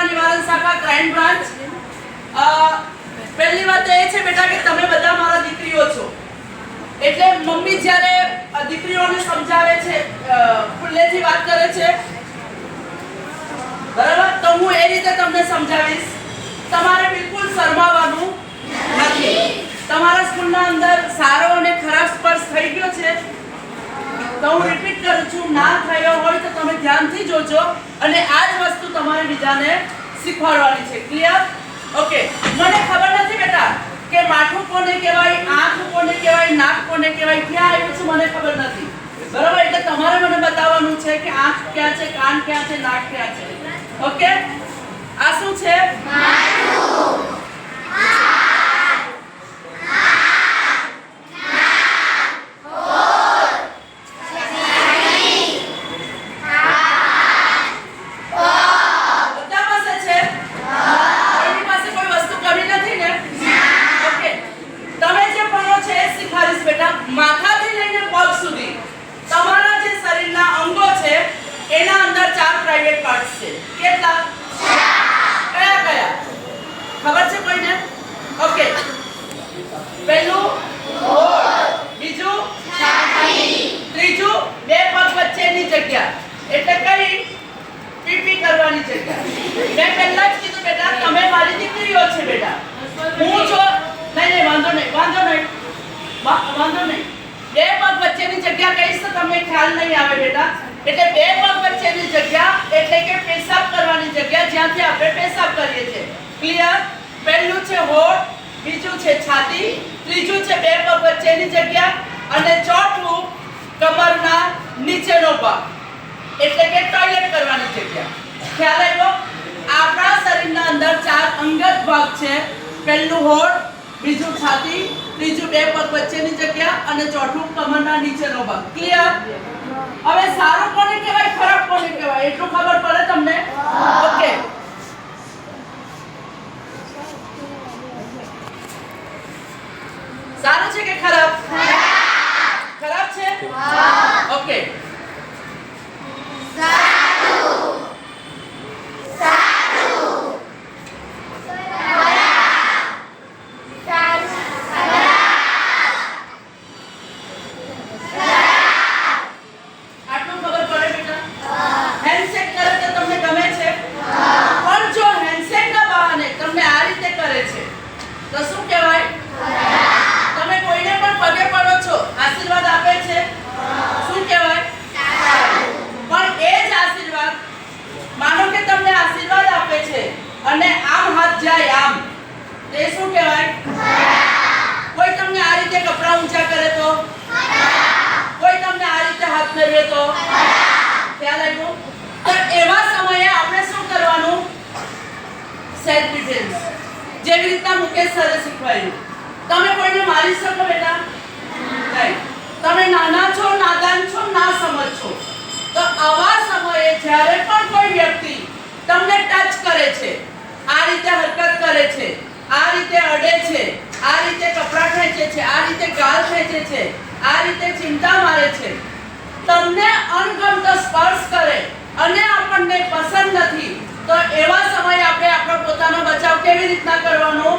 ગુના નિવારણ શાખા ક્રાઇમ બ્રાન્ચ. અ, પહેલી વાત એ છે બેટા કે તમે બધા મારા દીકરીઓ છો. એટલે મમ્મી જ્યારે દીકરીઓને સમજાવે છે ખુલ્લેથી વાત કરે છે બરાબર? તો હું એ રીતે તમને સમજાવીશ. તમારે બિલકુલ શરમાવાનું નથી. તમારા સ્કૂલના અંદર સારો અને ખરાબ સ્પર્શ થઈ ગયો છે. તો હું રિપીટ કરું ના થયો હોય તો તમે ધ્યાનથી જોજો અને આ જ વસ્તુ તમારે બીજાને શીખવાડવાની છે. ક્લિયર ઓકે મને ખબર નથી બેટા કે માથું કોને કહેવાય, આંખ કોને કહેવાય, નાક કોને કહેવાય, ક્યાં આવ્યું છે મને ખબર નથી. બરાબર? એટલે તમારે મને બતાવવાનું છે કે આંખ ક્યાં છે, કાન ક્યાં છે, નાક ક્યાં છે. ઓકે આ શું છે? બધા પાસે છે કોઈની પાસે કોઈ વસ્તુ કમી નથી ને ઓકે તમે જે ભણો છે એ શીખવાડીશ બેટા માથાથી લઈને પગ સુધી તમારા જે શરીરના અંગો છે એના અંદર ચાર પ્રાઇવેટ પાર્ટ્સ છે કેટલા કયા કયા ખબર છે કોઈને ઓકે પહેલું હોઠ બીજું ત્રીજું બે પગ વચ્ચેની જગ્યા એટલે કઈ પીપી કરવાની જગ્યા મેં પહેલા જ કીધું બેટા તમે મારી દીકરીઓ છે બેટા હું છો નહીં નહીં વાંધો નહીં વાંધો નહીં વા- વાંધો નહીં બે પગ વચ્ચેની જગ્યા કહીશ તો તમને ખ્યાલ નહીં આવે બેટા. એટલે બે પગ વચ્ચેની જગ્યા, એટલે કે પેશાબ કરવાની જગ્યા, જ્યાંથી આપણે પેશાબ કરીએ છીએ. ક્લિયર પહેલું છે હોઠ બીજું છે છાતી, ત્રીજું છે બે પગ વચ્ચેની જગ્યા અને ચોથું કમરના નીચેનો ભાગ. એટલે કે ટોયલેટ કરવાની જગ્યા. ખ્યાલ આવ્યો? આપણા શરીરના અંદર ચાર અંગત ભાગ છે. પહેલું હોઠ બીજું છાતી ત્રીજું બે પગ વચ્ચેની જગ્યા અને ચોથું કમરના નીચેનો ભાગ. ક્લિયર હવે સારું કોને કહેવાય ખરાબ કોને કહેવાય? એટલું ખબર પડે તમને? ઓકે. સારું છે કે ખરાબ? ખરાબ છે? ઓકે આટલું ખબર પડે બેટા હેન્ડશેક કરે તો તમને ગમે છે પણ જો હેન્ડશેક ના બહાને તમને આ રીતે કરે છે તો શું કહેવાય તમે કોઈને પણ પગે પડો છો આશીર્વાદ આપે છે શું કહેવાય પણ એ જ આશીર્વાદ માનો કે તમને આશીર્વાદ આપે છે અને આમ હાથ જાય આમ તે શું કહેવાય કોઈ તમને આ રીતે કપડા ઊંચા કરે તો કોઈ તમને આ રીતે હાથ ફેરવે તો ખ્યાલ આવ્યો તો એવા સમયે આપણે શું કરવાનું સેલ્ફ ડિફેન્સ જેવી રીતના મુકેશ સરે શીખવાયું તમે કોઈને મારી શકો બેટા? તમે નાના છો, નાદાન છો, ના સમજ છો. તો આવા સમયે જ્યારે પણ કોઈ વ્યક્તિ તમને ટચ કરે છે, આ રીતે હરકત કરે છે, આ રીતે અડે છે, આ રીતે કપડાં ખેંચે છે, આ રીતે ગાલ ખેંચે છે, આ રીતે ચિંતા મારે છે, તમને અણગમતો સ્પર્શ કરે અને આપણને પસંદ નથી, તો એવા સમયે આપણે આપણો પોતાનો બચાવ કેવી રીતના કરવાનો?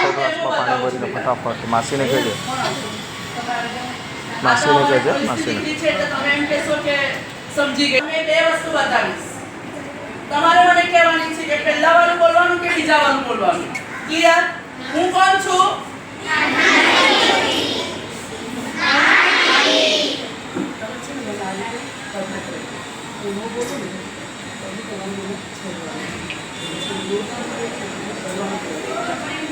છ ગ્લાસમાં પાણી ભરીને ફટાફટ માસીને કહેજે માસીને કહેજે, માસીને. સમજી ગઈ. મેં બે વસ્તુ બતાવીશ. તમારે મને કહેવાની છે કે પહેલા વાળું બોલવાનું કે બીજા વાળું બોલવાનું? ક્લિયર હું કોણ છું? હું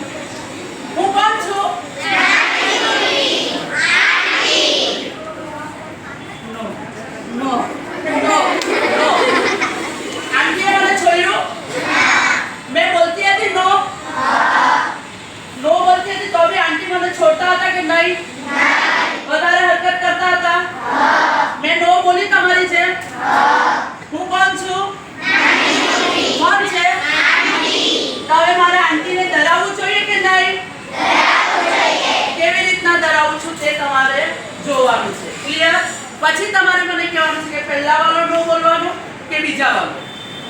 જોવાનું છે. ક્લિયર પછી તમારે મને કહેવાનું છે કે પહેલા વાળો નો બોલવાનો કે બીજા વાળો?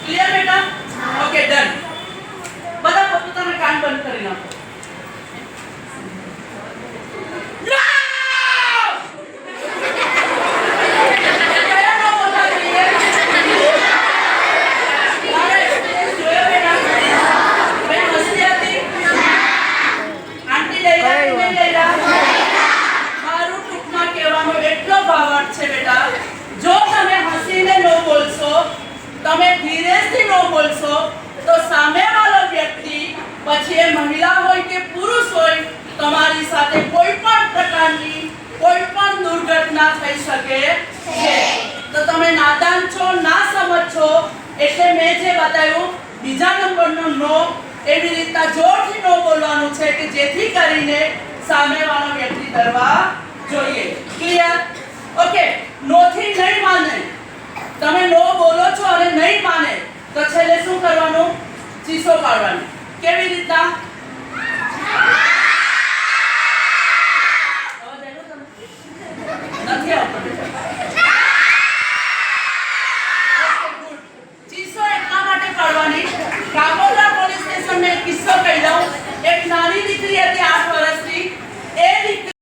ક્લિયર બેટા? ઓકે ડન બધા પોતાના કામ બંધ કરી નાખો. જે બતાવ્યું, બીજા નંબરનો નો, એવી રીતના જોરથી નો બોલવાનું છે કે જેથી કરીને સામેવાળો વ્યક્તિ ડરવા જોઈએ. ક્લિયર ઓકે નો થી નહીં માને. તમે નો બોલો છો અને નહીં માને, તો છેલ્લે શું કરવાનું? ચીસો પાડવાની. કેવી રીતના?